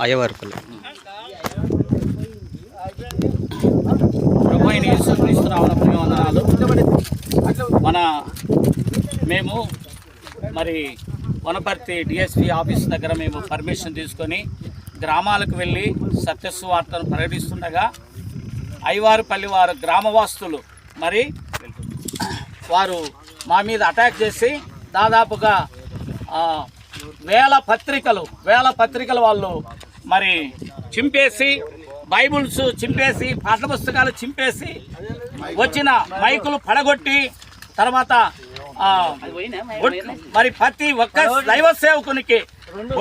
అయ్యవారిపల్లి ప్రభు అయిన యేసుక్రీస్తు మన మేము మరి వనపర్తి డిఎస్పి ఆఫీస్ దగ్గర మేము పర్మిషన్ తీసుకొని గ్రామాలకు వెళ్ళి సత్యస్వార్తను ప్రకటిస్తుండగా అయ్యవారిపల్లి వారు గ్రామవాస్తులు మరి వారు మా మీద అటాక్ చేసి దాదాపుగా వేల పత్రికలు వేల పత్రికలు వాళ్ళు మరి చింపేసి బైబుల్స్ చింపేసి పాఠ పుస్తకాలు చింపేసి వచ్చిన మైకులు పడగొట్టి తర్వాత మరి ప్రతి ఒక్క దైవ సేవకునికి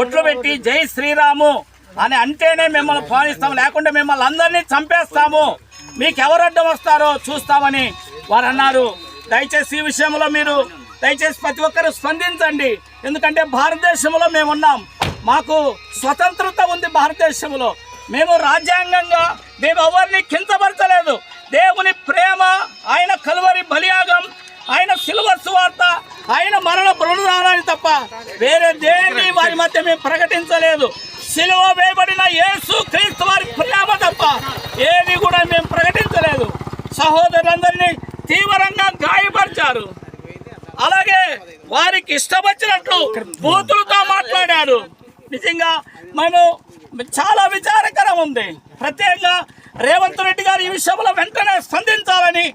ఒట్లు పెట్టి జై శ్రీరాము అని అంటేనే మిమ్మల్ని పాలిస్తాము లేకుంటే మిమ్మల్ని అందరినీ చంపేస్తాము. మీకు ఎవరు అడ్డం వస్తారో చూస్తామని వారు అన్నారు. దయచేసి ఈ విషయంలో మీరు దయచేసి ప్రతి ఒక్కరు స్పందించండి. ఎందుకంటే భారతదేశంలో మేము ఉన్నాం. మాకు స్వతంత్రత ఉంది భారతదేశంలో. మేము రాజ్యాంగంగా మేము ఎవరిని కించపరచలేదు. దేవుని ప్రేమ ఆయన కలువరి బలియాగం ఆయన సిల్వర్ సువార్త ఆయన మరణ బృందాలని తప్ప వేరే దేని వారి మధ్య మేము ప్రకటించలేదు. సిలువ వేయబడిన యేసు క్రీస్తు వారి ప్రేమ తప్ప ఏది కూడా మేము ప్రకటించలేదు. సహోదరులందరినీ తీవ్రంగా గాయపరిచారు. అలాగే వారికి ఇష్టం వచ్చినట్లు బూతులతో మాట్లాడారు నిజంగా మేము చాలా విచారకరం ఉంది. ప్రత్యేకంగా రేవంత్ రెడ్డి గారు ఈ విషయంలో వెంటనే స్పందించాలని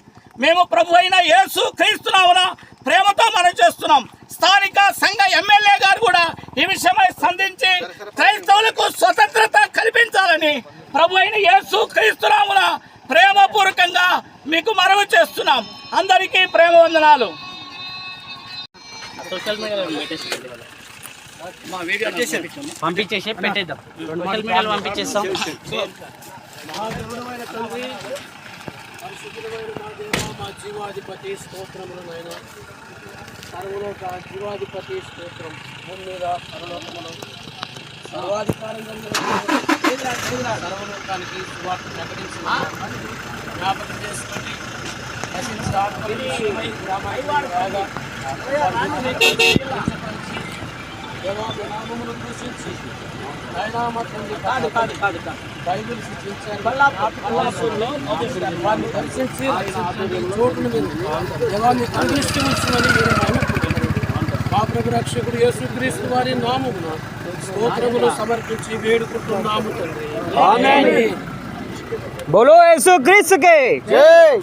మేము ప్రభు అయిన యేసు క్రీస్తునామున ప్రేమతో మనం చేస్తున్నాం. స్థానిక సంఘ ఎమ్మెల్యే గారు కూడా ఈ విషయమై స్పందించి క్రైస్తవులకు స్వతంత్రత కల్పించాలని ప్రభు అయిన యేసు క్రీస్తునామున ప్రేమపూర్వకంగా మీకు మనవి చేస్తున్నాం. అందరికీ ప్రేమ వందనాలు సోషల్ మీడియాలో పెట్టేసి మా వీడియో పంపించేసి పెట్టేద్దాం. సోషల్ మీడియాలో పంపించేస్తాం. మా జీవాధిపతి స్తోత్రములు నాయన. సర్వలోక జీవాధిపతి స్తోత్రం. భూమి మీద సర్వాధికారం సర్వలోకానికి సువార్త ప్రకటించిన జ్ఞాపకం చేసుకోండి. నశించిన రాగా వారి దూషించి కాదు కాదు కాదు కాదు బైబిల్ శిక్షించారు వారిని దర్శించి చోటును మీరు దేవాన్ని ఉంచుమని మీరు మా ప్రభు రక్షకుడు యేసుక్రీస్తు వారి నామమున స్తోత్రములు సమర్పించి వేడుకుంటున్నాము తండ్రి బోలో యేసుక్రీస్తుకే జై